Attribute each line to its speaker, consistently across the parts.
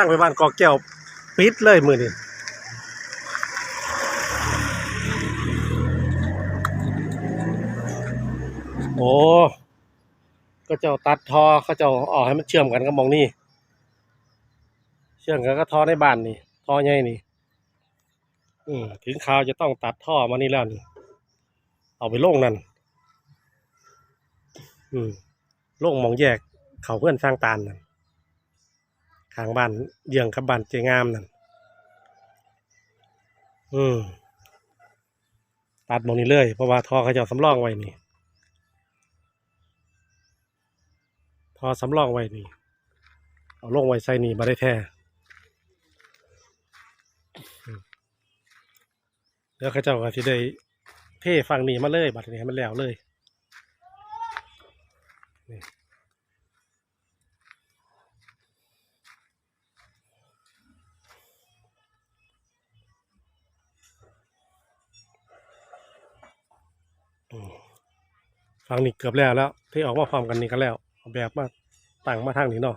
Speaker 1: างไปบ้านกอแก้วปิดเลยมือนี่โอ้ก็เจ้าตัดทอเขาเจ้าเออกให้มันเชื่อมกันกับหมองนี่เชื่อมกันก็ทอในบ้านนี่ทอใหญ่นี่อืมถึงข่าวจะต้องตัดท่อมานี่แล้วนี่เอาไปโล่งนั่นอืมลงมองแยกเขาเพื่อนสร้างตาลนั่น ข้างบ้านเยื้องกับบ้านเจงามนั่นอืมตัดมองนี้เลยเพราะว่าท่อเขาจะเอสำรองไว้นี่ทอสำรองไว้นี่ เอาลงไว้ใส่นี่มาได้แท้อืมเดี๋ยวเขาเจ้าก็สิได้เท่ฟังนี่มาเลย บัดนี้ให้มันแล้วเลยนี่ ฟังนี่เกือบแล้วแล้ว ที่ออกมาพร้อมกันนี่ก็แล้วออกแบบมาต่างมาทางนี้เนาะ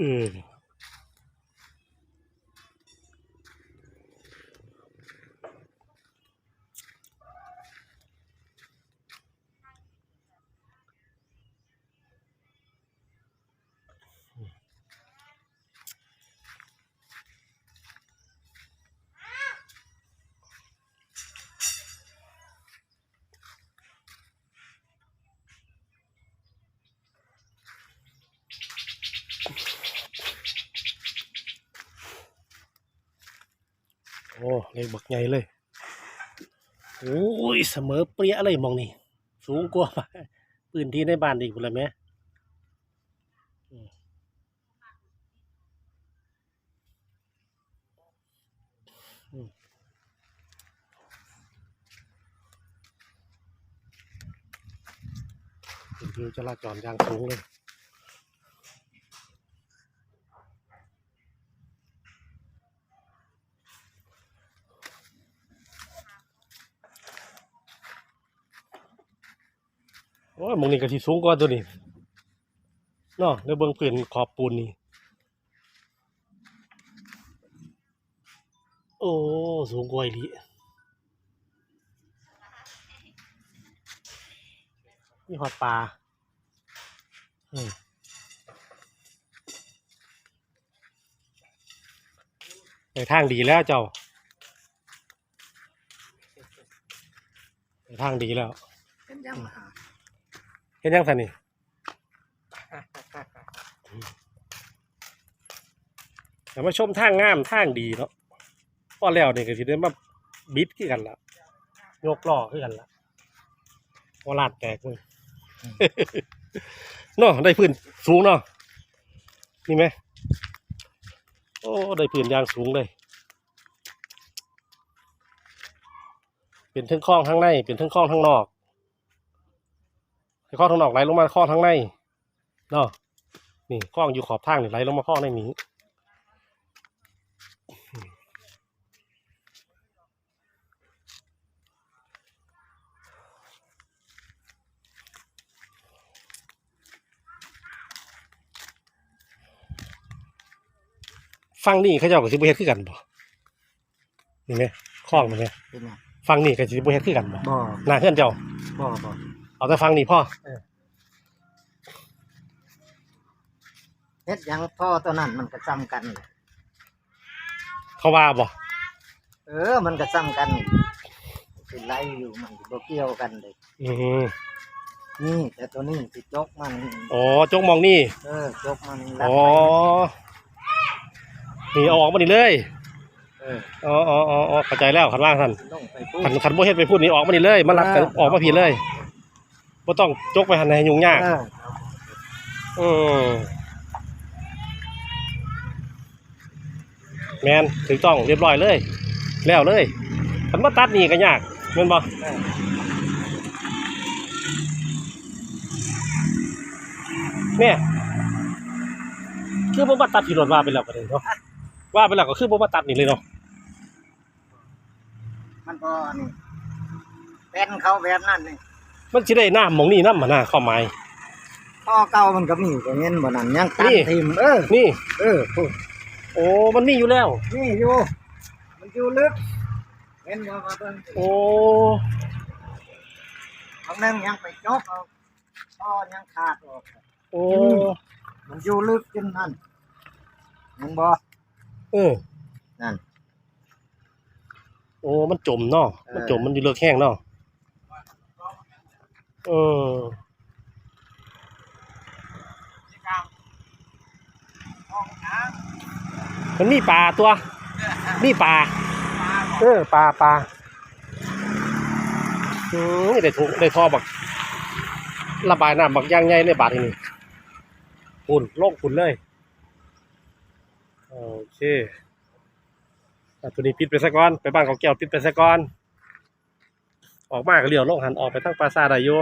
Speaker 1: อืม โอ้เลยบักใหญ่เลยโอ้ยเสมอเปรี้ยเลยมองนี่สูงกว่าพื้นที่ในบ้านอีกเลยไหมอืมอืมเป็นที่จราจรยางสูงเลย โอ้ยมองนี่ก็สิสูงกว่าตัวนี้เนาะในเบื้องพื้นขอบปูนนี่ โอ้สูงกว่าอีหลีนี่หอดปลาอืมไปทางดีแล้วเจ้าไปทางดีแล้ว
Speaker 2: เป็นยังมา หา
Speaker 1: เห็นยังสันนี่แต่มาชมทางงามทางดีเนาะพอแล้วนี่ก็สิได้มาบิดขึ้นกันละยกล้อขึ้นกันละวลาดแตกเลยเนาะได้พื้นสูงเนาะนี่ไหมโอ้ได้พื้นยางสูงเลยเป็นทั้งคลองทั้งในเป็นทั้งคลองทั้งนอกไอ้ ข้อทางนอกไหลลงมาข้อทางในเนาะนี่ข้องอยู่ขอบทางนี่ไหลลงมาข้อในนี้ฟังนี่เขาเจ้ากับสิบเฮ็ดคือกันบ่นี่ไหมข้องมันเนี่ย
Speaker 2: เป็นยัง
Speaker 1: ฟังนี่กับสิบเฮ็ดคือกันบ่
Speaker 2: บ่
Speaker 1: หน้าเพื่อนเจ้า
Speaker 2: บ่บ่
Speaker 1: เอาแต่ฟังนี่พ่อ
Speaker 2: เฮ็ดหยังพ่อตัวนั้นมันก็ซ้ำกันเลย
Speaker 1: เขาว่าบ่
Speaker 2: เออ มันก็ซ้ำกันสิไล่อยู่มันบ่เกี่ยวกันเลย
Speaker 1: อืม
Speaker 2: นี่แต่ตัวนี้สิจกมัน
Speaker 1: อ๋อจงมองนี่
Speaker 2: เออจกมันรัด
Speaker 1: อ๋อ
Speaker 2: ไป
Speaker 1: นี่เอาออกมานี่เลย
Speaker 2: เออ
Speaker 1: อ๋ออ๋ออ๋ออ๋อเข้าใจแล้วขันว่างท่าน
Speaker 2: ลงไปพูด
Speaker 1: ขันขันบ่เฮ็ดไปพูดนี่ออกมานี่เลย มารัดกันออกมาพี่เลย บ่ต้องจกไปหันให้ยุ่งยาก
Speaker 2: เออ
Speaker 1: อืมแมนถูกต้องเรียบร้อยเลย แล้วเลยขันมาตัดนี่ก็ยากแม่นบ่
Speaker 2: เออ
Speaker 1: เนี่ยคือบ่มาตัดที่รถว่าไปแล้วก็ได้เนาะว่าไปแล้วก็คือบ่มาตัดนี่เลยเนาะ
Speaker 2: มันก็นี่เป็นเขาแบบนั้นนี่
Speaker 1: มันสิได้น้ำหมองนี่น้ำมาหน้าเข้าไม้
Speaker 2: ท่อเก่ามันก็มีก็เห็นบ่นั่นยังตัด
Speaker 1: นี่
Speaker 2: ทิมเออ
Speaker 1: นี่
Speaker 2: เออพูด
Speaker 1: โอ้มันมีอยู่แล้ว
Speaker 2: นี่อยู่ มันอยู่ลึกเห็นบ่ว่าเบิ่ง
Speaker 1: โอ้
Speaker 2: บางนึงยังไปจกเอาท่อยังขาดออก
Speaker 1: โอ้
Speaker 2: มันอยู่ลึกจนนั่นยังบ่
Speaker 1: เออ
Speaker 2: นั่น
Speaker 1: โอ้มันจมเนาะ
Speaker 2: เออ
Speaker 1: มันจมมันอยู่เลือกแห้งเนาะ เออมันมีปลาตัว มีปลาเออปลาปลาอืมได้ถุงได้ท่อบัก ระบายน้ำบักย่างใหญ่เลยบาทนี่ปุ่นโล่งปุ่นเลย โอเคอะตัวนี้ปิดไปซะก่อน ไปบ้านของแก้วปิดไปซะก่อน ออกมากเลี้ยวลงหันออกไปทั้งปราสาทได้อยู่